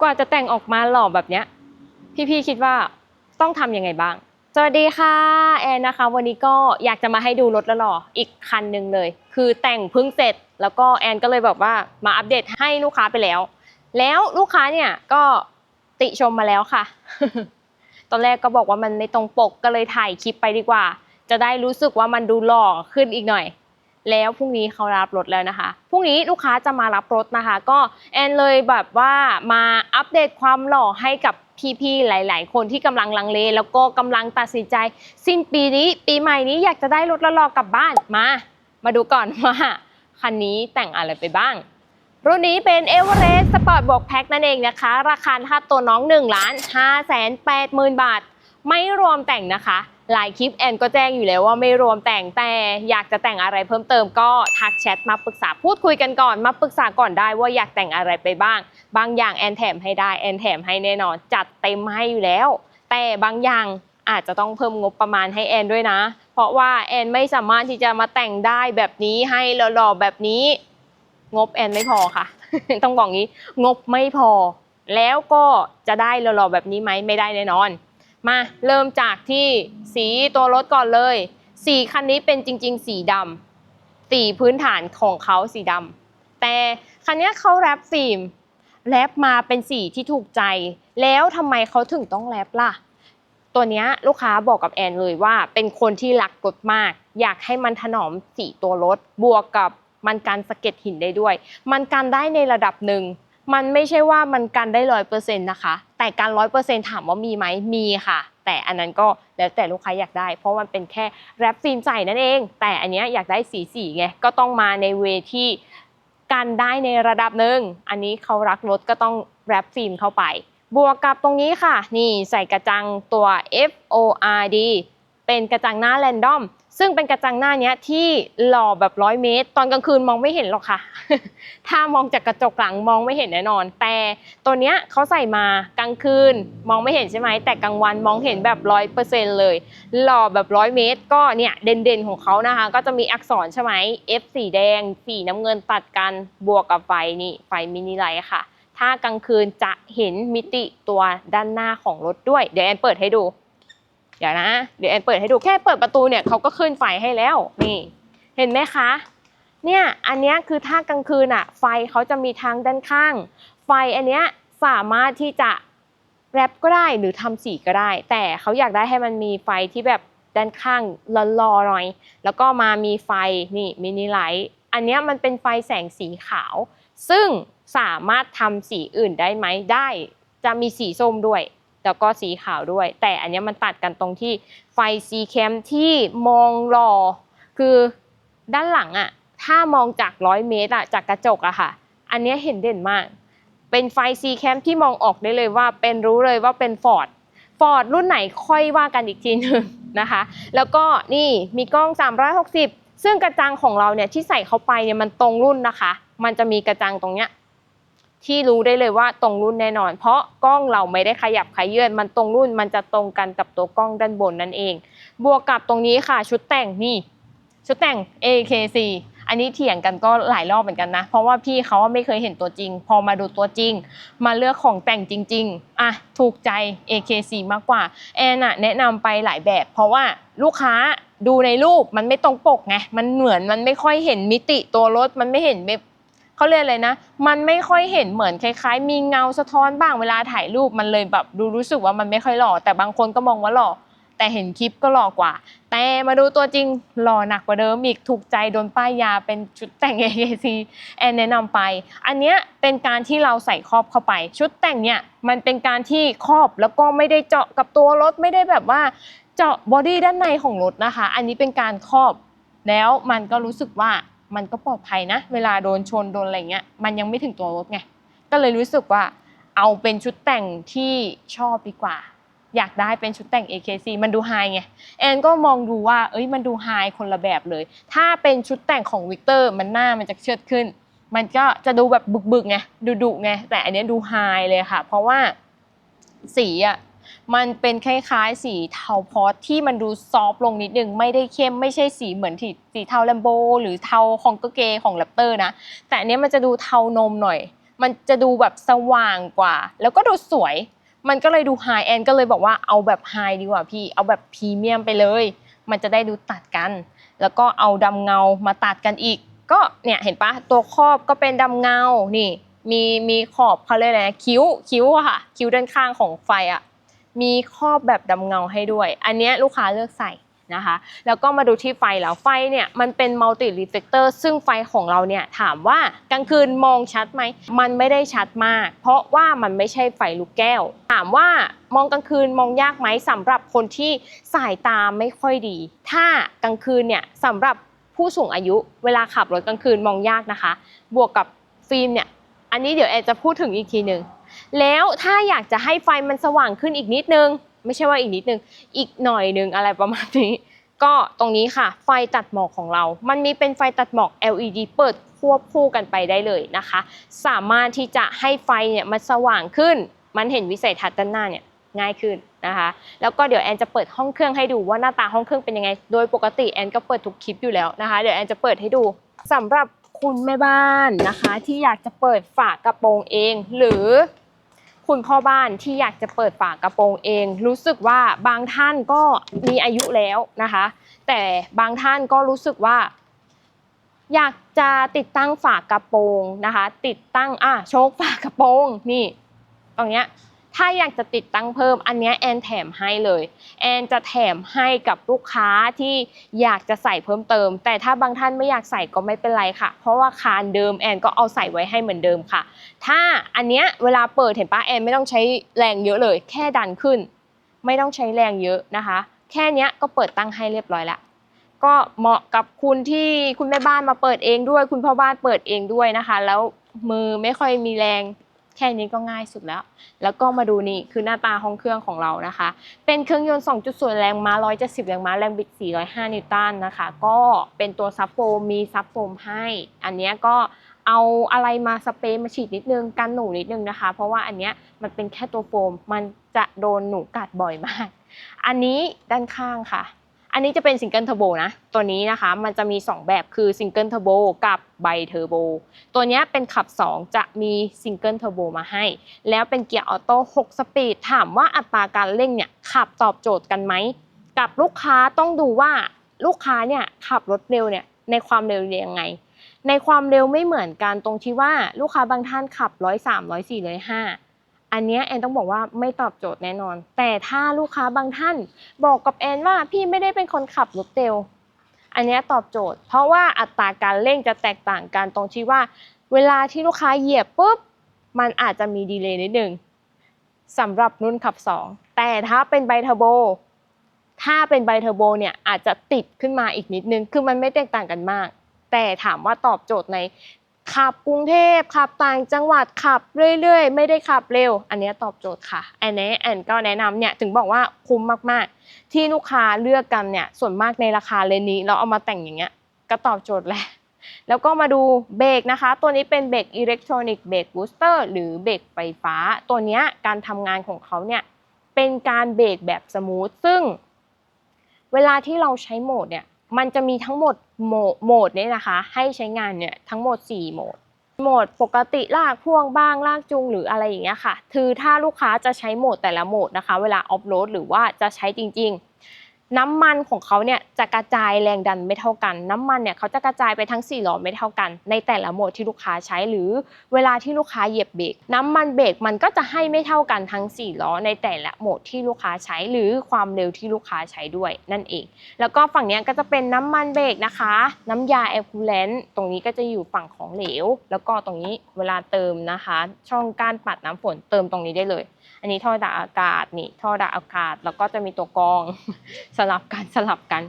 กว่าจะแต่งออกมาหล่อแบบเนี้ย พี่ๆคิดว่าต้องทำยังไงบ้าง สวัสดีค่ะแอนนะคะ วันนี้ก็อยากจะมาให้ดูรถแล้วหรออีกคันหนึ่งเลย คือแต่งเพิ่งเสร็จ แล้วก็แอนก็เลยแบบว่ามาอัปเดตให้ลูกค้าไปแล้ว แล้วลูกค้าเนี่ยก็ติชมมาแล้วค่ะ ตอนแรกก็บอกว่ามันไม่ตรงปกก็เลยถ่ายคลิปไปดีกว่า จะได้รู้สึกว่ามันดูหล่อขึ้นอีกหน่อย แล้วพรุ่งนี้เขารับรถแล้วนะคะ พรุ่งนี้ลูกค้าจะมารับรถนะคะ ก็แอนเลยแบบว่ามาอัปเดตความหล่อให้กับพี่ๆ หลาย ๆ คนที่กำลังลังเล แล้วก็กำลังตัดสินใจ สิ้นปีนี้ปีใหม่นี้อยากจะได้รถแล้วรอกลับบ้านมา มาดูก่อนว่าคันนี้แต่งอะไรไปบ้าง รุ่นนี้เป็น e v e r e s t Sport บวกแพ็คนั่นเองนะคะ ราคาถ้าตัวน้อง1ล้าน5แสน8หมื่นบาท ไม่รวมแต่งนะคะ หลายคลิปแอนก็แจ้งอยู่แล้วว่าไม่รวมแต่งแต่อยากจะแต่งอะไรเพิ่มเติมก็ทักแชทมาปรึกษาพูดคุยกันก่อนมาปรึกษาก่อนได้ว่าอยากแต่งอะไรไปบ้าง บางอย่างแอนแถมให้ได้แอนแถมให้แน่นอน จัดเต็มให้อยู่แล้ว แต่บางอย่างอาจจะต้องเพิ่มงบประมาณให้แอนด้วยนะ เพราะว่าแอนไม่สามารถที่จะมาแต่งได้แบบนี้ให้หล่อๆแบบนี้ งบแอนไม่พอค่ะ ต้องบอกงี้ งบไม่พอ แล้วก็จะได้หล่อๆแบบนี้ไหมไม่ได้แน่นอน มาเริ่มจากที่สีตัวรถก่อนเลย สีคันนี้เป็นจริง ๆ สีดำสีพื้นฐานของเขาสีดำแต่คันนี้เขาแรปฟิล์มแรปมาเป็นสีที่ถูกใจ แล้วทำไมเขาถึงต้องแรปล่ะ ตัวนี้ลูกค้าบอกกับแอนเลยว่า เป็นคนที่รักรถมาก อยากให้มันถนอมสีตัวรถ บวกกับมันการสะเก็ดหินได้ด้วย มันกันได้ในระดับหนึ่ง มันไม่ใช่ว่ามันกันได้ร้อยเปอร์เซ็นต์นะคะ แต่การร้อยเปอร์เซ็นต์ถามว่ามีไหมมีค่ะ แต่อันนั้นก็แล้วแต่ลูกค้าอยากได้ เพราะมันเป็นแค่แรปฟิล์มใส่นั่นเอง แต่อันนี้อยากได้สีสีไงก็ต้องมาในเวที่กันได้ในระดับหนึ่งอันนี้เขารักรถก็ต้องแรปฟิล์มเข้าไป บวกกับตรงนี้ค่ะ นี่ใส่กระจังตัว F O R D เป็นกระจังหน้าแรนดอม ซึ่งเป็นกระจังหน้าเนี้ยที่หล่อแบบร้อยเมตร ตอนกลางคืนมองไม่เห็นหรอกค่ะ ถ้ามองจากกระจกหลังมองไม่เห็นแน่นอน แต่ตัวเนี้ยเขาใส่มากลางคืนมองไม่เห็นใช่ไหมแต่กลางวันมองเห็นแบบร้อยเปอร์เซ็นต์เลย หล่อแบบร้อยเมตร ก็เนี่ยเด่นๆของเขานะคะ ก็จะมีอักษรใช่ไหม F สีแดง สีน้ำเงินตัดกันบวกกับไฟนี่ไฟมินิไลท์ค่ะ ถ้ากลางคืนจะเห็นมิติตัวด้านหน้าของรถด้วย เดี๋ยวแอนเปิดให้ดู เดี๋ยวนะ เดี๋ยวแอนเปิดให้ดูแค่เปิดประตูเนี่ยเขาก็ขึ้นไฟให้แล้วนี่เห็นไหมคะ เนี่ยอันนี้คือถ้ากลางคืนอะไฟเขาจะมีทางด้านข้าง ไฟอันเนี้ยสามารถที่จะแรปก็ได้หรือทำสีก็ได้ แต่เขาอยากได้ให้มันมีไฟที่แบบด้านข้างลอๆหน่อย แล้วก็มามีไฟนี่มินิไลท์อันนี้มันเป็นไฟแสงสีขาว ซึ่งสามารถทำสีอื่นได้ไหมได้ จะมีสีส้มด้วย แล้วก็สีขาวด้วย แต่อันนี้มันตัดกันตรงที่ไฟซีแคมที่มองรอ คือด้านหลังอะถ้ามองจากร้อยเมตรอะจากกระจกอะค่ะ อันนี้เห็นเด่นมาก เป็นไฟซีแคมที่มองออกได้เลยว่า เป็นรู้เลยว่าเป็นฟอร์ดฟอร์ดรุ่นไหนค่อยว่ากันอีกทีหนึงนะคะ แล้วก็นี่มีกล้อง 360 ซึ่งกระจังของเราเนี่ยที่ใส่เข้าไปเนี่ยมันตรงรุ่นนะคะ มันจะมีกระจังตรงเนี้ย ที่รู้ได้เลยว่าตรงรุ่นแน่นอน เพราะกล้องเราไม่ได้ขยับขยื่นมันตรงรุ่นมันจะตรงกันกับตัวกล้องด้านบนนั่นเอง บวกกับตรงนี้ค่ะชุดแต่งนี่ชุดแต่ง AKC อันนี้เถียงกันก็หลายรอบเหมือนกันนะ เพราะว่าพี่เขาไม่เคยเห็นตัวจริง พอมาดูตัวจริง มาเลือกของแต่งจริง ๆอะถูกใจ AKC มากกว่า แอนอะแนะนำไปหลายแบบ เพราะว่าลูกค้าดูในรูปมันไม่ตรงปกไง มันเหมือนมันไม่ค่อยเห็นมิติตัวรถ มันไม่เห็นแบบ เขาเรียกอะไรนะ มันไม่ค่อยเห็นเหมือนคล้ายๆ มีเงาสะท้อนบ้างเวลาถ่ายรูปมันเลยแบบดูรู้สึกว่ามันไม่ค่อยหล่อ แต่บางคนก็มองว่าหล่อ แต่เห็นคลิปก็หล่อกว่า แต่มาดูตัวจริงหล่อหนักกว่าเดิมอีกถูกใจโดนป้ายยาเป็นชุดแต่ง AKC แอนแนะนำไป อันเนี้ยเป็นการที่เราใส่ครอบเข้าไป ชุดแต่งเนี่ยมันเป็นการที่ครอบแล้วก็ไม่ได้เจาะกับตัวรถไม่ได้แบบว่าเจาะบอดี้ด้านในของรถนะคะ อันนี้เป็นการครอบแล้วมันก็รู้สึกว่า มันก็ปลอดภัยนะ เวลาโดนชนโดนอะไรเงี้ยมันยังไม่ถึงตัวรถไงก็เลยรู้สึกว่าเอาเป็นชุดแต่งที่ชอบดีกว่า อยากได้เป็นชุดแต่ง AKC มันดูไฮไงแอนก็มองดูว่า เอ้ยมันดูไฮคนละแบบเลย ถ้าเป็นชุดแต่งของวิกเตอร์มันหน้ามันจะเชิดขึ้น มันก็จะดูแบบบึกๆไงดูดุไงแต่อันนี้ดูไฮเลยค่ะ เพราะว่าสีอะ มันเป็นคล้ายๆ สีเทาพอสที่มันดูซอฟต์ลงนิดนึง ไม่ได้เข้มไม่ใช่สีเหมือนที่สีเทาแลมโบ หรือเทาของกเกของแรปเตอร์นะ แต่อันเนี้ยมันจะดูเทานมหน่อย มันจะดูแบบสว่างกว่า แล้วก็ดูสวย มันก็เลยดูไฮแอนก็เลยบอกว่าเอาแบบไฮดีกว่าพี่ เอาแบบพรีเมียมไปเลย มันจะได้ดูตัดกัน แล้วก็เอาดำเงามาตัดกันอีก ก็เนี่ยเห็นปะตัวครอบก็เป็นดำเงา นี่ มีมีขอบเขาเรียกอะไรนะคิ้วคิ้วอะค่ะ คิ้วด้านข้างของไฟอะ มีครอบแบบดำเงาให้ด้วย อันนี้ลูกค้าเลือกใส่นะคะ แล้วก็มาดูที่ไฟแล้วไฟเนี่ยมันเป็นมัลติรีเฟลเตอร์ซึ่งไฟของเราเนี่ยถามว่ากลางคืนมองชัดไหม มันไม่ได้ชัดมาก เพราะว่ามันไม่ใช่ไฟลูกแก้ว ถามว่ามองกลางคืนมองยากไหมสำหรับคนที่สายตาไม่ค่อยดี ถ้ากลางคืนเนี่ยสำหรับผู้สูงอายุเวลาขับรถกลางคืนมองยากนะคะ บวกกับฟิล์มเนี่ยอันนี้เดี๋ยวแอนจะพูดถึงอีกทีหนึ่ง แล้วถ้าอยากจะให้ไฟมันสว่างขึ้นอีกนิดนึง ไม่ใช่ว่าอีกนิดนึง อีกหน่อยนึงอะไรประมาณนี้ ก็ตรงนี้ค่ะ ไฟตัดหมอกของเรา มันมีเป็นไฟตัดหมอก LED เปิดควบคู่กันไปได้เลยนะคะ สามารถที่จะให้ไฟเนี่ยมันสว่างขึ้น มันเห็นวิสัยทัศน์ด้านหน้าเนี่ยง่ายขึ้นนะคะแล้วก็เดี๋ยวแอนจะเปิดห้องเครื่องให้ดูว่าหน้าตาห้องเครื่องเป็นยังไง โดยปกติแอนก็เปิดทุกคลิปอยู่แล้วนะคะเดี๋ยวแอนจะเปิดให้ดูสำหรับคุณแม่บ้านนะคะ ที่อยากจะเปิดฝากระโปรงเอง หรือ คุณพ่อบ้านที่อยากจะเปิดฝากระโปรงเอง รู้สึกว่าบางท่านก็มีอายุแล้วนะคะ แต่บางท่านก็รู้สึกว่า อยากจะติดตั้งฝากระโปรงนะคะ ติดตั้งอะโชคฝากระโปรงนี่ตรงเนี้ย ถ้าอยากจะติดตั้งเพิ่มอันนี้แอนแถมให้เลย แอนจะแถมให้กับลูกค้าที่อยากจะใส่เพิ่มเติม แต่ถ้าบางท่านไม่อยากใส่ก็ไม่เป็นไรค่ะ เพราะว่าคานเดิมแอนก็เอาใส่ไว้ให้เหมือนเดิมค่ะ ถ้าอันเนี้ยเวลาเปิดเห็นปะแอนไม่ต้องใช้แรงเยอะเลย แค่ดันขึ้น ไม่ต้องใช้แรงเยอะนะคะ แค่นี้ก็เปิดตั้งให้เรียบร้อยละก็เหมาะกับคุณที่คุณแม่บ้านมาเปิดเองด้วย คุณพ่อบ้านเปิดเองด้วยนะคะ แล้วมือไม่ค่อยมีแรง แค่นี้ก็ง่ายสุดแล้ว แล้วก็มาดูนี่คือหน้าตาห้องเครื่องของเรานะคะ เป็นเครื่องยนต์ 2.0 แรงม้า 170 แรงม้า แรงบิด 405 นิวตันนะคะ ก็เป็นตัวซับโฟมมีซับโฟมให้ อันนี้ก็เอาอะไรมาสเปรย์มาฉีดนิดนึงกันหนูนิดนึงนะคะ เพราะว่าอันเนี้ยมันเป็นแค่ตัวโฟม มันจะโดนหนูกัดบ่อยมาก อันนี้ด้านข้างค่ะ อันนี้จะเป็นซิงเกิลเทอร์โบนะ ตัวนี้นะคะมันจะมี 2 แบบคือซิงเกิลเทอร์โบกับไบเทอร์โบตัวนี้เป็นขับ 2 จะมีซิงเกิลเทอร์โบมาให้ แล้วเป็นเกียร์ออโต้6สปีดถามว่าอัตราการเร่งเนี่ยขับตอบโจทย์กันไหม กับลูกค้าต้องดูว่าลูกค้าเนี่ยขับรถเร็วเนี่ยในความเร็วยังไง ในความเร็วไม่เหมือนกันตรงที่ว่าลูกค้าบางท่านขับ103 104 105อัน เนี้ยแอนต้องบอกว่าไม่ตอบโจทย์แน่นอน แต่ถ้าลูกค้าบางท่านบอกกับแอนว่าพี่ไม่ได้เป็นคนขับรถเร็ว อันนี้ตอบโจทย์ เพราะว่าอัตราการเร่งจะแตกต่างกันตรงที่ว่า เวลาที่ลูกค้าเหยียบปุ๊บมันอาจจะมีดีเลย์นิดนึงสำหรับรุ่นขับ 2 แต่ถ้าเป็นไบเทอร์โบถ้าเป็นไบเทอร์โบเนี่ยอาจจะติดขึ้นมาอีกนิดนึง คือมันไม่แตกต่างกันมาก แต่ถามว่าตอบโจทย์ใน ขับกรุงเทพขับต่างจังหวัดขับเรื่อย ๆ ไม่ได้ขับเร็ว อันนี้ตอบโจทย์ค่ะอันนี้แอนก็แนะนำเนี่ยถึงบอกว่าคุ้มมากๆ ที่ลูกค้าเลือกกันเนี่ยส่วนมากในราคาเลนนี้เราเอามาแต่งอย่างเงี้ยก็ตอบโจทย์แหละแล้วก็มาดูเบรกนะคะ ตัวนี้เป็นเบรกอิเล็กทรอนิกส์เบรกบูสเตอร์หรือเบรกไฟฟ้า ตัวเนี้ยการทำงานของเขาเนี่ยเป็นการเบรกแบบสมูทซึ่ง เวลาที่เราใช้โหมดเนี่ย มันจะมีทั้งหมดโหมดโหมดเนี่ยนะคะ ให้ใช้งานเนี่ยทั้งหมด 4 โหมด โหมดปกติลากพ่วงบ้างลากจูงหรืออะไรอย่างเงี้ยค่ะคือถ้าลูกค้าจะใช้โหมดแต่ละโหมดนะคะ เวลาออฟโรดหรือว่าจะใช้จริง ๆ น้ำมันของเขาเนี่ยจะกระจายแรงดันไม่เท่ากัน น้ำมันเนี่ยเขาจะกระจายไปทั้ง4ล้อไม่เท่ากัน ในแต่ละโหมดที่ลูกค้าใช้หรือเวลาที่ลูกค้าเหยียบเบรกน้ำมันเบรกมันก็จะให้ไม่เท่ากันทั้ง4ล้อในแต่ละโหมดที่ลูกค้าใช้หรือความเร็วที่ลูกค้าใช้ด้วยนั่นเอง แล้วก็ฝั่งนี้ก็จะเป็นน้ำมันเบรกนะคะ น้ำยาแอลคูเลนต์ตรงนี้ก็จะอยู่ฝั่งของเหลว แล้วก็ตรงนี้เวลาเติมนะคะ ช่องการปัดน้ำฝนเติมตรงนี้ได้เลย อันนี้ท่อดักอากาศนี่ท่อดักอากาศ แล้วก็จะมีตัวกรองสลับกันสลับกัน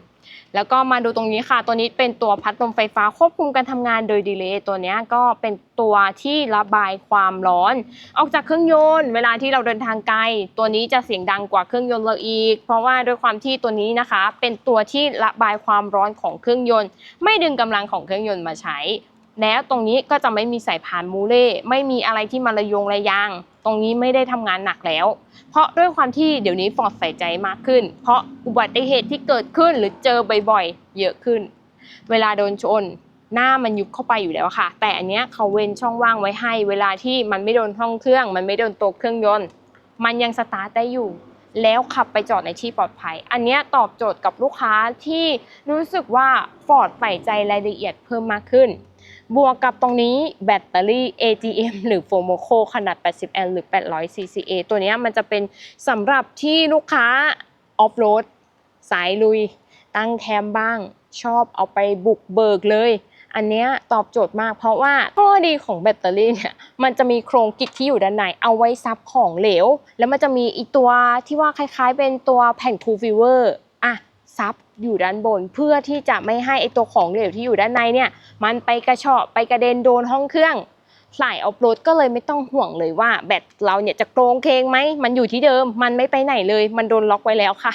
แล้วก็มาดูตรงนี้ค่ะตัวนี้เป็นตัวพัดลมไฟฟ้าควบคุมการทำงานโดยดีเลย์ตัวนี้ก็เป็นตัวที่ระบายความร้อน ออกจากเครื่องยนต์เวลาที่เราเดินทางไกล ตัวนี้จะเสียงดังกว่าเครื่องยนต์เราอีก เพราะว่าด้วยความที่ตัวนี้นะคะ เป็นตัวที่ระบายความร้อนของเครื่องยนต์ ไม่ดึงกำลังของเครื่องยนต์มาใช้ แล้วตรงนี้ก็จะไม่มีสายพานมูเล่ไม่มีอะไรที่มาระยงระยาง ตรงนี้ไม่ได้ทำงานหนักแล้ว เพราะด้วยความที่เดี๋ยวนี้ฟอร์ดใส่ใจมากขึ้น เพราะอุบัติเหตุที่เกิดขึ้นหรือเจอบ่อยๆ เยอะขึ้น เวลาโดนชนหน้ามันยุบเข้าไปอยู่แล้วค่ะ แต่อันเนี้ยเขาเว้นช่องว่างไว้ให้ เวลาที่มันไม่โดนห้องเครื่อง มันไม่โดนตัวเครื่องยนต์ มันยังสตาร์ทได้อยู่ แล้วขับไปจอดในที่ปลอดภัย อันเนี้ยตอบโจทย์กับลูกค้าที่รู้สึกว่าฟอร์ดใส่ใจรายละเอียดเพิ่มมากขึ้น บวกกับตรงนี้แบตเตอรี่ AGM หรือ FOMOCO ขนาด 80 L หรือ 800 CCA ตัวนี้มันจะเป็นสำหรับที่ลูกค้าออฟโรดสายลุย ตั้งแคมป์บ้าง ชอบเอาไปบุกเบิกเลย อันเนี้ยตอบโจทย์มากเพราะว่าข้อดีของแบตเตอรี่เนี่ย มันจะมีโครงกิกที่อยู่ด้านในเอาไว้ซับของเหลว แล้วมันจะมีอีกตัวที่ว่าคล้ายๆ เป็นตัวแผ่นคูฟิเวอร์อะซับ อยู่ด้านบน เพื่อที่จะไม่ให้ไอตัวของเหลวที่อยู่ด้านในเนี่ย มันไปกระเฉาะไปกระเด็นโดนห้องเครื่องสายออฟโรดก็เลยไม่ต้องห่วงเลยว่าแบตเราเนี่ยจะโกรงเคงไหมมันอยู่ที่เดิม มันไม่ไปไหนเลย มันโดนล็อกไว้แล้วค่ะ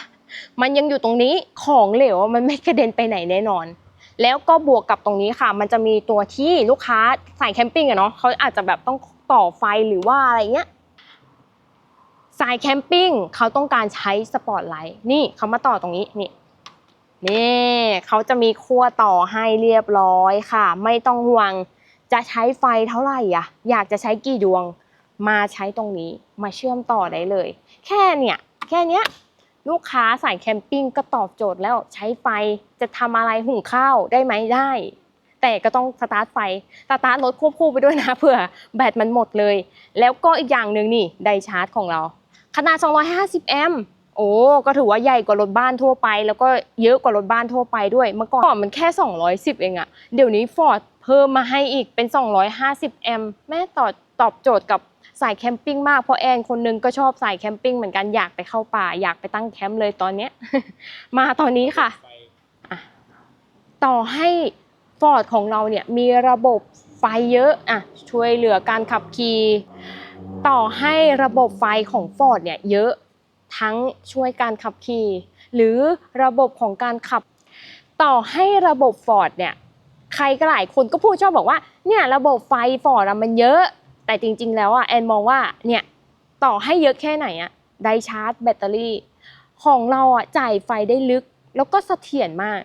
มันยังอยู่ตรงนี้ของเหลวมันไม่กระเด็นไปไหนแน่นอน แล้วก็บวกกับตรงนี้ค่ะ มันจะมีตัวที่ลูกค้าสายแคมปิ้งอะเนาะเขาอาจจะแบบต้องต่อไฟหรือว่าอะไรเงี้ยสายแคมปิ้งเขาต้องการใช้สปอตไลท์นี่เขามาต่อตรงนี้นี่ นี่เขาจะมีขั้วต่อให้เรียบร้อยค่ะ ไม่ต้องห่วงจะใช้ไฟเท่าไหร่อะ อยากจะใช้กี่ดวง มาใช้ตรงนี้มาเชื่อมต่อได้เลย แค่เนี่ย แค่เนี้ยลูกค้าสายแคมปิ้งก็ตอบโจทย์แล้วใช้ไฟจะทำอะไรหุงข้าวได้ไหมได้ แต่ก็ต้องสตาร์ทไฟสตาร์ทรถควบคู่ไปด้วยนะเผื่อแบตมันหมดเลย แล้วก็อีกอย่างหนึ่งนี่ไดชาร์จของเรา ขนาด 250 แอมป์ โอ้ก็ถือว่าใหญ่กว่ารถบ้านทั่วไป แล้วก็เยอะกว่ารถบ้านทั่วไปด้วยเมื่อก่อนมันแค่ 210 เองอะเดี๋ยวนี้ฟอร์ดเพิ่มมาให้อีกเป็น 250 แอมป์แม่ตอบตอบโจทย์กับสายแคมปิ้งมากเพราะแอนคนหนึงก็ชอบสายแคมปิ้งเหมือนกันอยากไปเข้าป่าอยากไปตั้งแคมป์เลยตอนเนี้ย มาตอนนี้ค่ะ ต่อให้ฟอร์ดของเราเนี่ยมีระบบไฟเยอะอะช่วยเหลือการขับขี่ต่อให้ระบบไฟของฟอร์ดเนี่ยเยอะ ทั้งช่วยการขับขี่ หรือระบบของการขับ ต่อให้ระบบฟอร์ดเนี่ยใครก็หลายคนก็พูดชอบบอกว่าเนี่ยระบบไฟฟอร์ดมันเยอะ แต่จริง ๆ แล้วอะแอนมองว่าเนี่ยต่อให้เยอะแค่ไหนอะไดชาร์จแบตเตอรี่ ของเราอะจ่ายไฟได้ลึกแล้วก็เสถียรมาก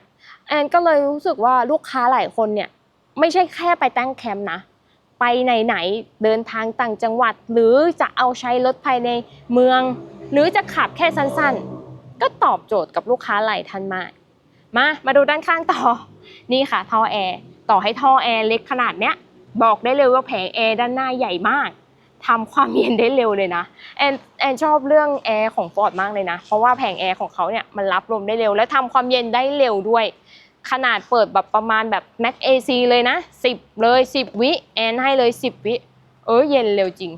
แอนก็เลยรู้สึกว่าลูกค้าหลายคนเนี่ยไม่ใช่แค่ไปตั้งแคมป์นะ ไปไหนๆเดินทางต่างจังหวัด หรือจะเอาใช้รถภายในเมือง หรือจะขับแค่สั้นๆ ก็ตอบโจทย์กับลูกค้าหลายท่านมากมามาดูด้านข้างต่อนี่ค่ะท่อแอร์ต่อให้ท่อแอร์เล็กขนาดเนี้ยบอกได้เลยว่าแผงแอร์ด้านหน้าใหญ่มากทำความเย็นได้เร็วเลยนะแอนแอนชอบเรื่องแอร์ของฟอร์ดมากเลยนะ เพราะว่าแผงแอร์ของเขาเนี่ยมันรับลมได้เร็ว และทำความเย็นได้เร็วด้วย ขนาดเปิดแบบประมาณแบบ Max AC เลยนะ10เลย10วิแอนให้เลย10วิเออเย็นเร็วจริง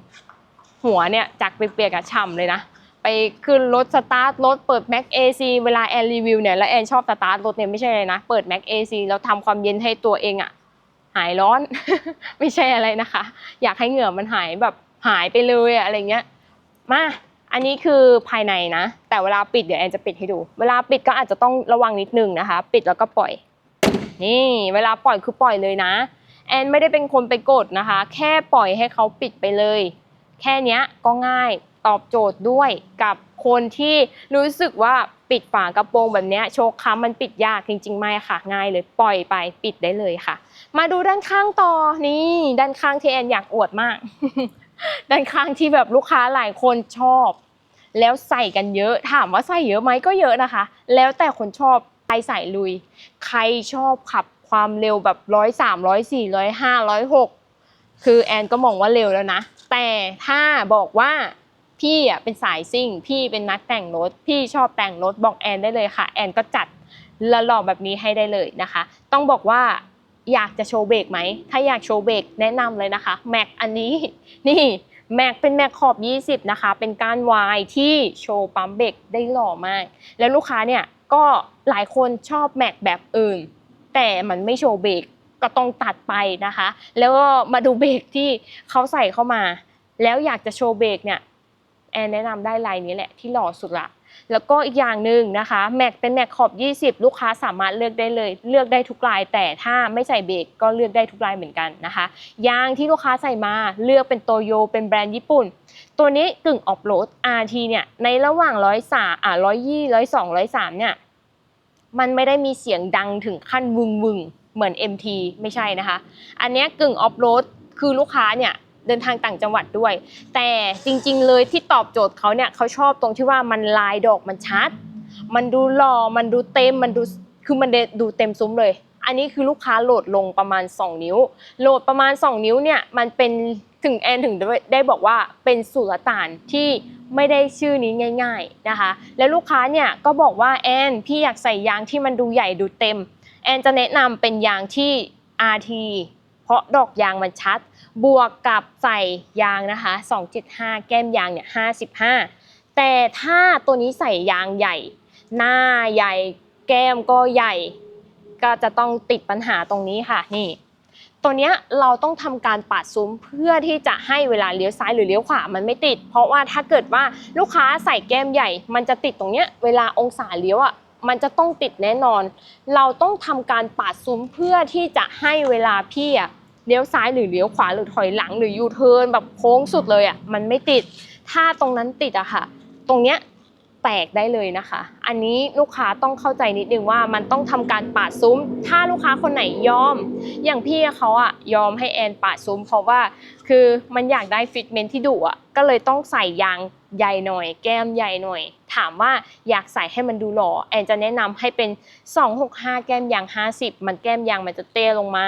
หัวเนี่ยจากเปียกๆอะฉ่ำเลยนะไปขึ้นรถสตาร์ทรถเปิด Max AC เวลาแอนรีวิวเนี่ยแล้วแอนชอบสตาร์ทรถเนี่ยไม่ใช่เลยนะเปิด Max AC แล้วทำความเย็นให้ตัวเองอะหายร้อน ไม่ใช่อะไรนะคะ อยากให้เหงื่อมันหายแบบหายไปเลยอะอะไรเงี้ยมา อันนี้คือภายในนะ แต่เวลาปิดเดี๋ยวแอนจะปิดให้ดู เวลาปิดก็อาจจะต้องระวังนิดนึงนะคะ ปิดแล้วก็ปล่อย นี่เวลาปล่อยคือปล่อยเลยนะ แอนไม่ได้เป็นคนไปกดนะคะ แค่ปล่อยให้เขาปิดไปเลย แค่นี้ก็ง่ายตอบโจทย์ด้วยกับคนที่รู้สึกว่าปิดฝากระโปรงแบบนี้โชคค้ำมันปิดยากจริงๆไม่ค่ะง่ายเลยปล่อยไปปิดได้เลยค่ะ มาดูด้านข้างต่อนี่ด้านข้างที่แอนอยากอวดมาก ด้านข้างที่แบบลูกค้าหลายคนชอบ แล้วใส่กันเยอะถามว่าใส่เยอะไหมก็เยอะนะคะ แล้วแต่คนชอบใครใส่ลุย ใครชอบขับความเร็วแบบร้อยสามร้อยสี่ร้อยห้าร้อยหกคือแอนก็มองว่าเร็วแล้วนะ แต่ถ้าบอกว่าพี่อะเป็นสายซิ่ง พี่เป็นนักแต่งรถ พี่ชอบแต่งรถบอกแอนได้เลยค่ะ แอนก็จัดละหล่อแบบนี้ให้ได้เลยนะคะ ต้องบอกว่า อยากจะโชว์เบรกไหม ถ้าอยากโชว์เบรกแนะนำเลยนะคะแม็กอันนี้ นี่แม็กเป็นแม็กขอบ 20 นะคะ เป็นก้านวายที่โชว์ปั๊มเบรกได้หล่อมาก แล้วลูกค้าเนี่ยก็หลายคนชอบแม็กแบบอื่น แต่มันไม่โชว์เบรกก็ต้องตัดไปนะคะ แล้วก็มาดูเบรกที่เขาใส่เข้ามา แล้วอยากจะโชว์เบรกเนี่ยแอนแนะนำได้ลายนี้แหละที่หล่อสุดละ แล้วก็อีกอย่างหนึ่งนะคะแม็กเป็นแม็กขอบ 20 ลูกค้าสามารถเลือกได้เลย เลือกได้ทุกลาย แต่ถ้าไม่ใส่เบรกก็เลือกได้ทุกลายเหมือนกันนะคะ ยางที่ลูกค้าใส่มาเลือกเป็นโตโยเป็นแบรนด์ญี่ปุ่น ตัวนี้กึ่งออฟโรด RT เนี่ยในระหว่างร้อยสาอ่าร้อยยี่ร้อยสองร้อยสามเนี่ยมันไม่ได้มีเสียงดังถึงขั้นวึงวึงเหมือน MT ไม่ใช่นะคะ อันนี้กึ่งออฟโรดคือลูกค้าเนี่ย เดินทางต่างจังหวัดด้วย แต่จริงๆเลยที่ตอบโจทย์เขาเนี่ยเขาชอบตรงที่ว่ามันลายดอกมันชัด มันดูหล่อมันดูเต็มมันดูคือมันดูเต็มซุ้มเลย อันนี้คือลูกค้าโหลดลงประมาณ 2 นิ้ว โหลดประมาณ 2 นิ้วเนี่ยมันเป็นถึงแอนถึงได้บอกว่าเป็นสุลต่านที่ไม่ได้ชื่อนี้ง่าย ๆนะคะ แล้วลูกค้าเนี่ยก็บอกว่าแอนพี่อยากใส่ยางที่มันดูใหญ่ดูเต็ม แอนจะแนะนำเป็นยางที่ RT เพราะดอกยางมันชัด บวกกับใส่ยางนะคะ 2.5 แก้มยางเนี่ย55 แต่ถ้าตัวนี้ใส่ยางใหญ่ หน้าใหญ่แก้มก็ใหญ่ ก็จะต้องติดปัญหาตรงนี้ค่ะนี่ ตัวเนี้ยเราต้องทำการปาดซุ้มเพื่อที่จะให้เวลาเลี้ยวซ้ายหรือเลี้ยวขวามันไม่ติด เพราะว่าถ้าเกิดว่าลูกค้าใส่แก้มใหญ่ มันจะติดตรงเนี้ยเวลาองศาเลี้ยวอะมันจะต้องติดแน่นอน เราต้องทำการปาดซุ้มเพื่อที่จะให้เวลาพี่อะ เลี้ยวซ้ายหรือเลี้ยวขวาหรือถอยหลังหรือยูเทิร์นแบบโค้งสุดเลยอะมันไม่ติด ถ้าตรงนั้นติดอะค่ะ ตรงเนี้ยแตกได้เลยนะคะ อันนี้ลูกค้าต้องเข้าใจนิดนึงว่ามันต้องทำการปาดซุ้ม ถ้าลูกค้าคนไหนยอม อย่างพี่เขาอะยอมให้แอนปาดซุ้ม เพราะว่าคือมันอยากได้ฟิตเมนที่ดุอะก็เลยต้องใส่ยางใหญ่หน่อย แก้มใหญ่หน่อย ถามว่าอยากใส่ให้มันดูหล่อแอนจะแนะนำให้เป็น 265 แก้มยาง 50 มันแก้มยางมันจะเตี้ยลงมา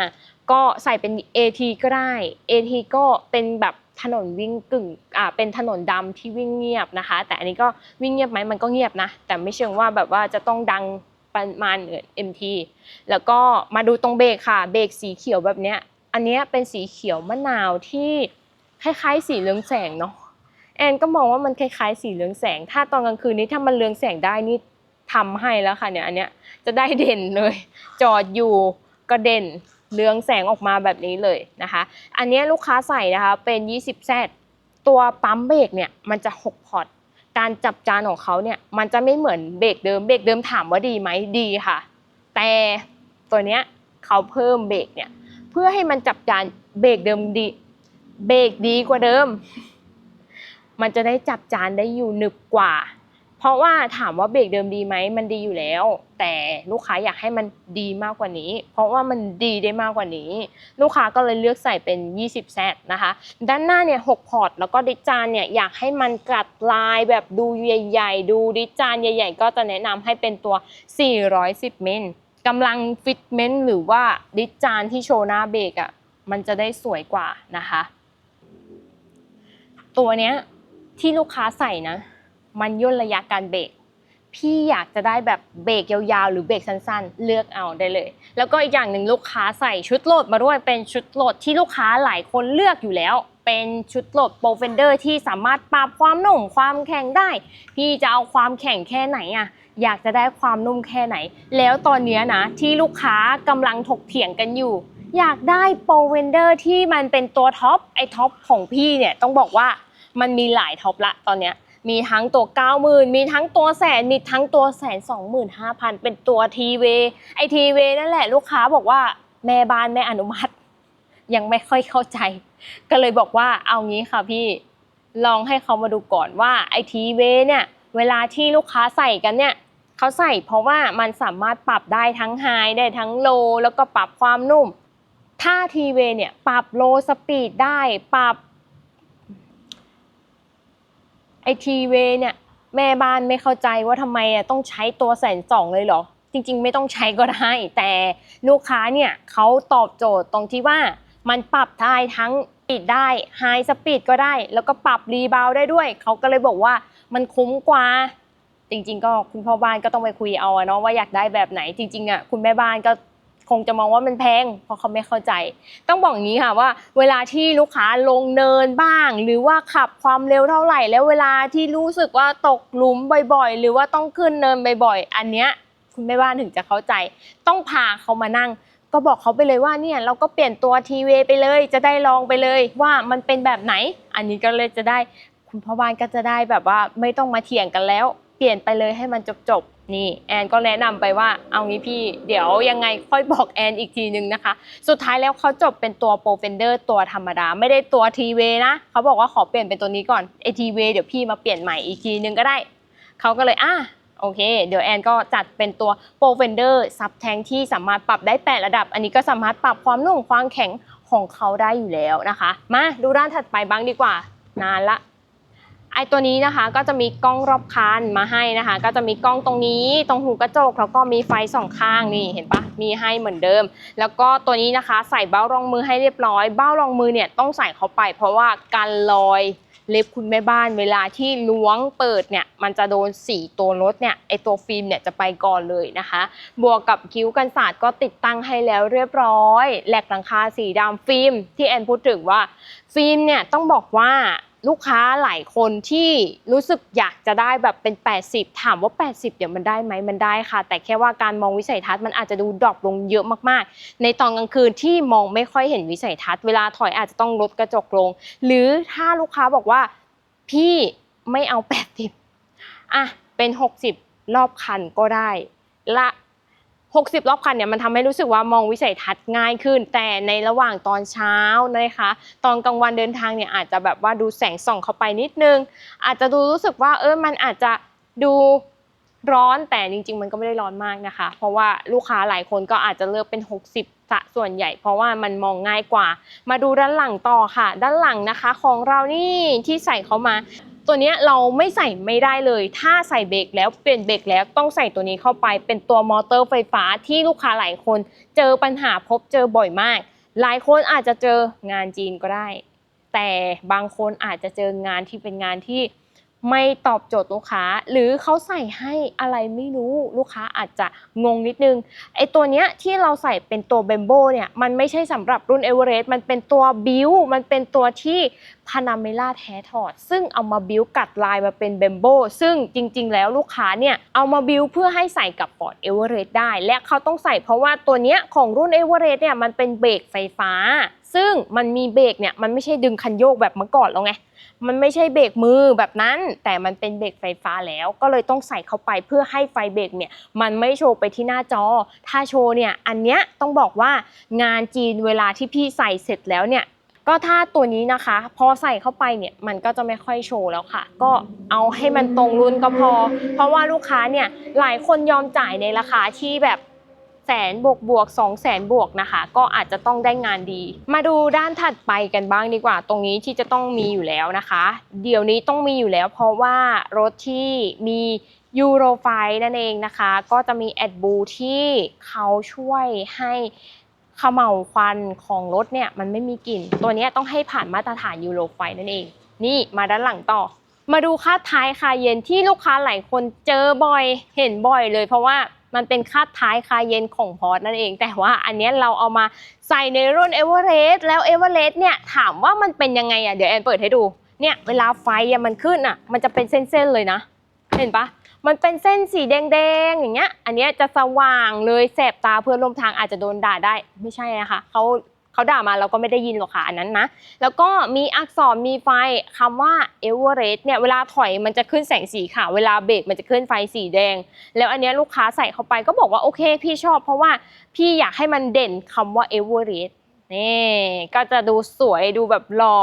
ก็ใส่เป็น AT ก็ได้ AT ก็เป็นแบบถนนวิ่งกึ่งอ่าเป็นถนนดำที่วิ่งเงียบนะคะ แต่อันนี้ก็วิ่งเงียบไหมมันก็เงียบนะ แต่ไม่เชิงว่าแบบว่าจะต้องดังประมาณเหมือน MT แล้วก็มาดูตรงเบรกค่ะ เบรกสีเขียวแบบเนี้ย อันเนี้ยเป็นสีเขียวมะนาวที่คล้ายๆ สีเหลืองแสงเนาะ แอนก็มองว่ามันคล้ายๆ สีเหลืองแสง ถ้าตอนกลางคืนนี้ถ้ามันเรืองแสงได้นี่ทำให้แล้วค่ะเนี่ยอันเนี้ยจะได้เด่นเลย จอดอยู่ก็เด่น เรืองแสงออกมาแบบนี้เลยนะคะ อันนี้ลูกค้าใส่นะคะเป็น 20 z ตัวปั๊มเบรกเนี่ยมันจะ 6 พอร์ตการจับจานของเขาเนี่ยมันจะไม่เหมือนเบรกเดิมเบรกเดิมถามว่าดีไหมดีค่ะ แต่ตัวเนี้ยเขาเพิ่มเบรกเนี่ยเพื่อให้มันจับจานเบรกเดิมดีเบรกดีกว่าเดิม มันจะได้จับจานได้อยู่หนึบกว่า เพราะว่าถามว่าเบรกเดิมดีไหมมันดีอยู่แล้ว แต่ลูกค้าอยากให้มันดีมากกว่านี้ เพราะว่ามันดีได้มากกว่านี้ ลูกค้าก็เลยเลือกใส่เป็น 20 แซดนะคะ ด้านหน้าเนี่ย6พอร์ตแล้วก็ดิจานเนี่ยอยากให้มันกัดลายแบบดูใหญ่ ๆ ดูดิจานใหญ่ ๆ ก็จะแนะนำให้เป็นตัว 410 เมนกำลังฟิตเมนต์หรือว่าดิจานที่โชว์หน้าเบรกอะ่ะมันจะได้สวยกว่านะคะ ตัวเนี้ยที่ลูกค้าใส่นะ มันย่นระยะการเบรกพี่อยากจะได้แบบเบรกยาวๆ หรือเบรกสั้นๆ เลือกเอาได้เลย แล้วก็อีกอย่างหนึ่งลูกค้าใส่ชุดโหลดมาด้วยเป็นชุดโหลดที่ลูกค้าหลายคนเลือกอยู่แล้ว เป็นชุดโหลดโปรเฟนเดอร์ที่สามารถปรับความนุ่มความแข็งได้ พี่จะเอาความแข็งแค่ไหนอะอยากจะได้ความนุ่มแค่ไหน แล้วตอนเนี้ยนะที่ลูกค้ากำลังถกเถียงกันอยู่ อยากได้โปรเวนเดอร์ที่มันเป็นตัวท็อปไอท็อปของพี่เนี่ยต้องบอกว่ามันมีหลายท็อปละตอนเนี้ย มีทั้งตัว 90,000 มีทั้งตัวแสน มีทั้งตัวแสนสองหมื่นห้าพันเป็นตัวทีเวไอทีเวนั่นแหละลูกค้าบอกว่าแม่บ้านไม่อนุมัติ ยังไม่ค่อยเข้าใจ ก็เลยบอกว่าเอางี้ค่ะพี่ลองให้เขามาดูก่อนว่าไอทีเวเนี่ยเวลาที่ลูกค้าใส่กันเนี่ยเขาใส่เพราะว่ามันสามารถปรับได้ทั้งไฮได้ทั้งโลแล้วก็ปรับความนุ่ม ถ้าทีเวเนี่ยปรับโลสปีดได้ ปรับ ไอทีเวเนี่ยแม่บ้านไม่เข้าใจว่าทำไมอะต้องใช้ตัวแสนสองเลยเหรอ จริง ๆ ไม่ต้องใช้ก็ได้ แต่ลูกค้าเนี่ยเขาตอบโจทย์ตรงที่ว่ามันปรับได้ทั้งปีดได้ไฮสปีดก็ได้ แล้วก็ปรับรีบาวได้ด้วย เขาก็เลยบอกว่ามันคุ้มกว่า จริง ๆ ก็คุณพ่อบ้านก็ต้องไปคุยเอาเนาะว่าอยากได้แบบไหนจริงๆอะคุณแม่บ้านก็ คงจะมองว่ามันแพงเพราะเขาไม่เข้าใจ ต้องบอกอย่างนี้ค่ะว่า เวลาที่ลูกค้าลงเนินบ้าง หรือว่าขับความเร็วเท่าไหร่ แล้วเวลาที่รู้สึกว่าตกหลุมบ่อยๆ หรือว่าต้องขึ้นเนินบ่อยๆ อันเนี้ยคุณแม่บ้านถึงจะเข้าใจ ต้องพาเขามานั่ง ก็บอกเขาไปเลยว่าเนี่ยเราก็เปลี่ยนตัวทีเวไปเลย จะได้ลองไปเลยว่ามันเป็นแบบไหน อันนี้ก็เลยจะได้ คุณพ่อบ้านก็จะได้แบบว่าไม่ต้องมาเถียงกันแล้ว เปลี่ยนไปเลยให้มันจบๆนี่แอนก็แนะนำไปว่าเอางี้พี่เดี๋ยวยังไงค่อยบอกแอนอีกทีนึงนะคะ สุดท้ายแล้วเขาจบเป็นตัวโปรเฟนเดอร์ตัวธรรมดา ไม่ได้ตัวทีเวนะเขาบอกว่าขอเปลี่ยนเป็นตัวนี้ก่อนไอทีเวเดี๋ยวพี่มาเปลี่ยนใหม่อีกทีนึงก็ได้เขาก็เลยอะโโอเค เดี๋ยวแอนก็จัดเป็นตัวโปรเฟนเดอร์ซับแทงที่สามารถปรับได้ 8 ระดับ อันนี้ก็สามารถปรับความนุ่มความแข็งของเขาได้อยู่แล้วนะคะ มาดูด้านถัดไปบ้างดีกว่านานละ ไอตัวนี้นะคะก็จะมีกล้องรอบคันมาให้นะคะ ก็จะมีกล้องตรงนี้ตรงหูกระจกแล้วก็มีไฟสองข้างนี่เห็นปะมีให้เหมือนเดิม แล้วก็ตัวนี้นะคะใส่เบ้ารองมือให้เรียบร้อย เบ้ารองมือเนี่ยต้องใส่เข้าไป เพราะว่ากันรอยเล็บคุณแม่บ้านเวลาที่ล้วงเปิดเนี่ยมันจะโดนสีตัวรถเนี่ยไอตัวฟิล์มเนี่ยจะไปก่อนเลยนะคะ บวกกับคิ้วกันศาสตร์ก็ติดตั้งให้แล้วเรียบร้อยแหลกหลังคาสีดำฟิล์มที่แอนพูดถึงว่าฟิล์มเนี่ยต้องบอกว่า ลูกค้าหลายคนที่รู้สึกอยากจะได้แบบเป็น 80 ถามว่า 80 เดี๋ยวมันได้ไหมมันได้ค่ะ แต่แค่ว่าการมองวิสัยทัศน์มันอาจจะดูดรอปลงเยอะมากๆ ในตอนกลางคืนที่มองไม่ค่อยเห็นวิสัยทัศน์เวลาถอยอาจจะต้องลดกระจกลง หรือถ้าลูกค้าบอกว่าพี่ไม่เอา 80อะเป็น 60 รอบคันก็ได้ละ 60 รอบคันเนี่ยมันทำให้รู้สึกว่ามองวิสัยทัศน์ง่ายขึ้น แต่ในระหว่างตอนเช้านะคะ ตอนกลางวันเดินทางเนี่ยอาจจะแบบว่าดูแสงส่องเข้าไปนิดนึง อาจจะดูรู้สึกว่าเออมันอาจจะดูร้อนแต่จริง ๆ มันก็ไม่ได้ร้อนมากนะคะ เพราะว่าลูกค้าหลายคนก็อาจจะเลือกเป็น 60ซะส่วนใหญ่ เพราะว่ามันมองง่ายกว่า มาดูด้านหลังต่อค่ะ ด้านหลังนะคะ ของเรานี่ที่ใส่เข้ามา ตัวนี้เราไม่ใส่ไม่ได้เลย ถ้าใส่เบรกแล้วเปลี่ยนเบรกแล้วต้องใส่ตัวนี้เข้าไป เป็นตัวมอเตอร์ไฟฟ้าที่ลูกค้าหลายคน เจอปัญหาพบเจอบ่อยมาก หลายคนอาจจะเจองานจีนก็ได้ แต่บางคนอาจจะเจองานที่เป็นงานที่ ไม่ตอบโจทย์ลูกค้า หรือเขาใส่ให้อะไรไม่รู้ลูกค้าอาจจะงงนิดนึงไอตัวเนี้ยที่เราใส่เป็นตัวเบมโบเนี่ยมันไม่ใช่สำหรับรุ่นเอเวอเรสต์มันเป็นตัวบิวมันเป็นตัวที่พานาเมล่าแท้ถอด ซึ่งเอามาบิวกัดลายมาเป็นเบมโบซึ่งจริง ๆ แล้วลูกค้าเนี่ยเอามาบิวเพื่อให้ใส่กับฟอร์ดเอเวอเรสต์ได้ และเขาต้องใส่เพราะว่าตัวเนี้ยของรุ่นเอเวอเรสต์เนี่ยมันเป็นเบรกไฟฟ้า ซึ่งมันมีเบรกเนี่ยมันไม่ใช่ดึงคันโยกแบบเมื่อก่อนแล้วไง มันไม่ใช่เบรกมือแบบนั้น แต่มันเป็นเบรกไฟฟ้าแล้ว ก็เลยต้องใส่เข้าไปเพื่อให้ไฟเบรกเนี่ยมันไม่โชว์ไปที่หน้าจอ ถ้าโชว์เนี่ยอันเนี้ยต้องบอกว่างานจีนเวลาที่พี่ใส่เสร็จแล้วเนี่ยก็ถ้าตัวนี้นะคะ พอใส่เข้าไปเนี่ยมันก็จะไม่ค่อยโชว์แล้วค่ะ ก็เอาให้มันตรงรุ่นก็พอ เพราะว่าลูกค้าเนี่ยหลายคนยอมจ่ายในราคาที่แบบ แสนบวกบวกสองแสนบวกนะคะ ก็อาจจะต้องได้งานดี มาดูด้านถัดไปกันบ้างดีกว่า ตรงนี้ที่จะต้องมีอยู่แล้วนะคะ เดี๋ยวนี้ต้องมีอยู่แล้ว เพราะว่ารถที่มียูโรไฟนั่นเองนะคะ ก็จะมีแอดบูที่เขาช่วยให้ขม่าควันของรถเนี่ยมันไม่มีกลิ่น ตัวนี้ต้องให้ผ่านมาตรฐานยูโรไฟนั่นเอง นี่มาด้านหลังต่อ มาดูค่าท้ายคาเย็นที่ลูกค้าหลายคนเจอบ่อยเห็นบ่อยเลยเพราะว่า มันเป็นคาดท้ายคาเย็นของพอร์ตนั่นเอง แต่ว่าอันนี้เราเอามาใส่ในรุ่นเอเวอเรสต์แล้วเอเวอเรสต์เนี่ยถามว่ามันเป็นยังไงอะเดี๋ยวแอนเปิดให้ดูเนี่ยเวลาไฟอะมันขึ้นอะมันจะเป็นเส้นๆเลยนะ เห็นปะมันเป็นเส้นสีแดงๆอย่างเงี้ย อันเนี้ยจะสว่างเลยแสบตาเพื่อนร่วมทางอาจจะโดนด่าได้ไม่ใช่นะคะเขา เขาด่ามาเราก็ไม่ได้ยินหรอกค่ะอันนั้นนะ แล้วก็มีอักษรมีไฟคำว่าเอเวอเรสต์เนี่ยเวลาถอยมันจะขึ้นแสงสีขาวเวลาเบรกมันจะขึ้นไฟสีแดง แล้วอันเนี้ยลูกค้าใส่เข้าไปก็บอกว่าโอเค พี่ชอบเพราะว่าพี่อยากให้มันเด่นคำว่าเอเวอเรสต์นี่ก็จะดูสวยดูแบบรอ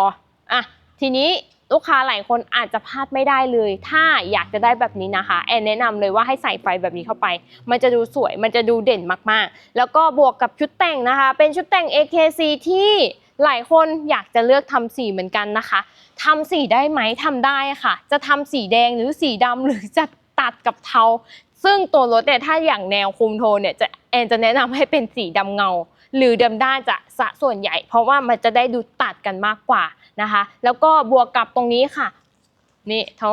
อะทีนี้ ลูกค้าหลายคนอาจจะพลาดไม่ได้เลย ถ้าอยากจะได้แบบนี้นะคะ แอนแนะนำเลยว่าให้ใส่ไฟแบบนี้เข้าไป มันจะดูสวย มันจะดูเด่นมากๆ แล้วก็บวกกับชุดแต่งนะคะ เป็นชุดแต่ง AKC ที่หลายคนอยากจะเลือกทำสีเหมือนกันนะคะทำสีได้ไหมทำได้ค่ะ จะทำสีแดงหรือสีดำหรือจะตัดกับเทาซึ่งตัวรถเนี่ยถ้าอย่างแนวคุมโทนเนี่ยจะแอนจะแนะนำให้เป็นสีดำเงา หรือเดำด้านจะสะส่วนใหญ่ เพราะว่ามันจะได้ดูตัดกันมากกว่านะคะ แล้วก็บวกกับตรงนี้ค่ะ นี่ท่อ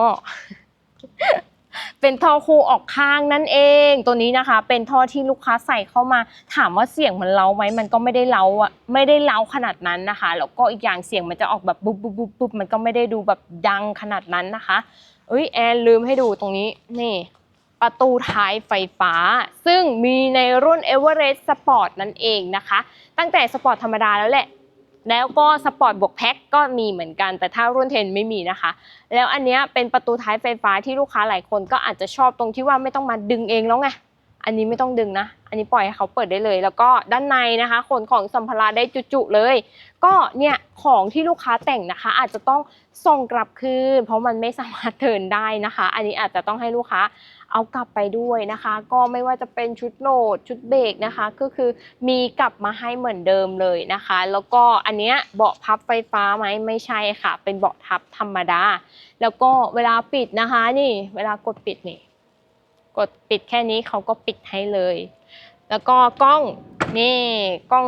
เป็นท่อคู่ออกข้างนั่นเอง ตัวนี้นะคะ เป็นท่อที่ลูกค้าใส่เข้ามา ถามว่าเสียงมันเล้าไหมมันก็ไม่ได้เล้าอะไม่ได้เล้าขนาดนั้นนะคะแล้วก็อีกอย่างเสียงมันจะออกแบบบุบบุ๊บบุ๊บบุ๊บมันก็ไม่ได้ดูแบบดังขนาดนั้นนะคะเอ้ยแอนลืมให้ดูตรงนี้นี่ ประตูท้ายไฟฟ้า ซึ่งมีในรุ่น Everest Sport นั่นเองนะคะ ตั้งแต่สปอร์ตธรรมดาแล้วแหละ แล้วก็สปอร์ตบวกแพ็คก็มีเหมือนกัน แต่ถ้ารุ่นเทนไม่มีนะคะ แล้วอันนี้เป็นประตูท้ายไฟฟ้าที่ลูกค้าหลายคนก็อาจจะชอบตรงที่ว่าไม่ต้องมาดึงเองแล้วไงอันนี้ไม่ต้องดึงนะ อันนี้ปล่อยให้เขาเปิดได้เลย แล้วก็ด้านในนะคะขนของสัมภาระได้จุๆเลย ก็เนี่ยของที่ลูกค้าแต่งนะคะ อาจจะต้องส่งกลับคืนเพราะมันไม่สามารถเทินได้นะคะ อันนี้อาจจะต้องให้ลูกค้า เอากลับไปด้วยนะคะ ก็ไม่ว่าจะเป็นชุดโหลดชุดเบรกนะคะ ก็คือมีกลับมาให้เหมือนเดิมเลยนะคะ แล้วก็อันเนี้ยเบาะพับไฟฟ้าไหมไม่ใช่ค่ะ เป็นเบาะทับธรรมดา แล้วก็เวลาปิดนะคะนี่เวลากดปิดนี่กดปิดแค่นี้เขาก็ปิดให้เลย แล้วก็กล้องนี่กล้อง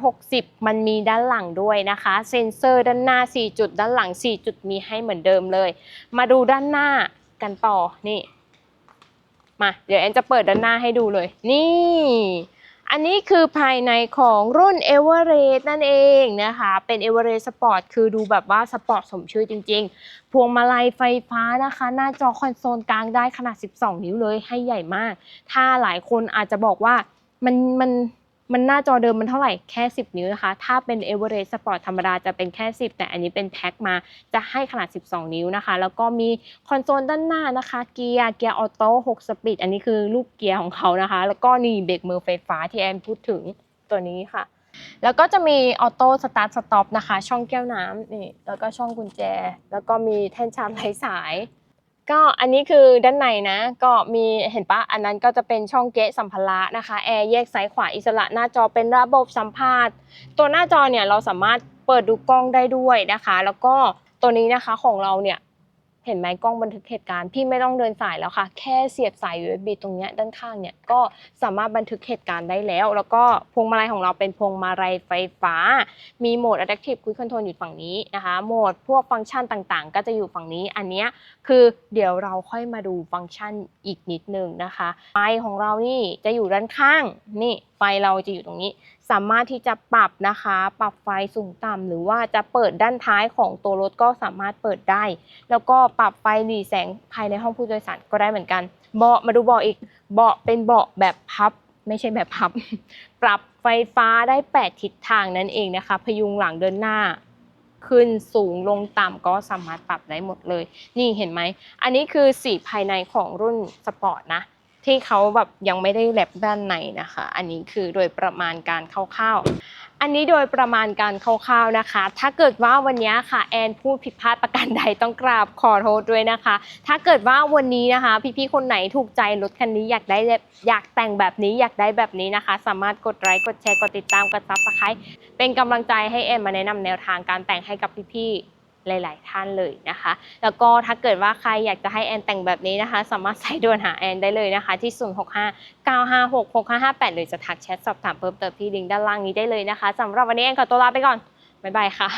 360 มันมีด้านหลังด้วยนะคะ เซ็นเซอร์ด้านหน้า 4 จุด ด้านหลัง 4 จุดมีให้เหมือนเดิมเลย มาดูด้านหน้ากันต่อนี่ มาเดี๋ยวแอนจะเปิดด้านหน้าให้ดูเลย นี่ อันนี้คือภายในของรุ่น e v e r e s t นั่นเองนะคะ เป็น e v e r e s t Sport คือดูแบบว่าสปอร์ตสมชื่อจริง ๆ พวงมาลัยไฟฟ้านะคะ หน้าจอคอนโซลกลางได้ขนาด 12 นิ้วเลยให้ใหญ่มาก ถ้าหลายคนอาจจะบอกว่ามันมัน มันหน้าจอเดิมมันเท่าไหร่แค่ 10 นิ้วนะคะ ถ้าเป็น e v e r e s t Sport ธรรมดาจะเป็นแค่ 10 แต่อันนี้เป็นแพ็คมาจะให้ขนาด 12 นิ้วนะคะ แล้วก็มีคอนโซลด้านหน้านะคะเกียร์เกียร์ออโต้6สปีดอันนี้คือลูกเกียร์ของเขานะคะ แล้วก็นี่เบรกมือไฟฟ้าที่แอนพูดถึงตัวนี้ค่ะ แล้วก็จะมีออโต้สตาร์ทสต็อปนะคะ ช่องแก้วน้ำนี่แล้วก็ช่องกุญแจ แล้วก็มีแท่นชาร์จไร้สาย ก็อันนี้คือด้านในนะ ก็มีเห็นปะอันนั้นก็จะเป็นช่องเกะสัมภาระนะคะแอร์แยกซ้ายขวาอิสระหน้าจอเป็นระบบสัมภาษณ์ ตัวหน้าจอเนี่ยเราสามารถเปิดดูกล้องได้ด้วยนะคะ แล้วก็ตัวนี้นะคะของเราเนี่ย เห็นไหมกล้องบันทึกเหตุการณ์พี่ไม่ต้องเดินสายแล้วค่ะ แค่เสียบสาย USB ตรงเนี้ยด้านข้างเนี่ยก็สามารถบันทึกเหตุการณ์ได้แล้ว แล้วก็พวงมาลัยของเราเป็นพวงมาลัยไฟฟ้า มีโหมด Adaptive Cruise Control อยู่ฝั่งนี้นะคะโหมดพวกฟังก์ชันต่างๆ ก็จะอยู่ฝั่งนี้อันเนี้ยคือเดี๋ยวเราค่อยมาดูฟังก์ชันอีกนิดนึงนะคะไฟของเรานี่จะอยู่ด้านข้างนี่ไฟเราจะอยู่ตรงนี้ สามารถที่จะปรับนะคะ ปรับไฟสูงต่ำหรือว่าจะเปิดด้านท้ายของตัวรถก็สามารถเปิดได้ แล้วก็ปรับไฟหลีแสงภายในห้องผู้โดยสารก็ได้เหมือนกันเบาะมาดูเบาะอีกเบาะเป็นเบาะแบบพับ ไม่ใช่แบบพับ ปรับไฟฟ้าได้ 8 ทิศทางนั่นเองนะคะ พยุงหลังเดินหน้าขึ้นสูงลงต่ำก็สามารถปรับได้หมดเลย นี่เห็นไหม อันนี้คือสีภายในของรุ่นสปอร์ตนะ ที่เขาแบบยังไม่ได้แลบด้านในนะคะ อันนี้คือโดยประมาณการคร่าวๆ อันนี้โดยประมาณการคร่าวๆนะคะ ถ้าเกิดว่าวันนี้ค่ะแอนพูดผิดพลาดประการใดต้องกราบขอโทษด้วยนะคะ ถ้าเกิดว่าวันนี้นะคะ พี่ๆคนไหนถูกใจรถคันนี้อยากได้แบบอยากแต่งแบบนี้อยากได้แบบนี้นะคะ สามารถกดไลค์กดแชร์กดติดตามกดซับสไครต์เป็นกำลังใจให้แอนมาแนะนำแนวทางการแต่งให้กับพี่ๆ หลาย ๆ ท่านเลยนะคะ แล้วก็ถ้าเกิดว่าใครอยากจะให้แอนแต่งแบบนี้นะคะ สามารถใส่ด่วนหาแอนได้เลยนะคะ ที่ 065 956 6558 หรือจะทักแชทสอบถามเพิ่มเติมที่ลิงก์ด้านล่างนี้ได้เลยนะคะสำหรับวันนี้แอนขอตัวลาไปก่อนบ๊ายบายค่ะ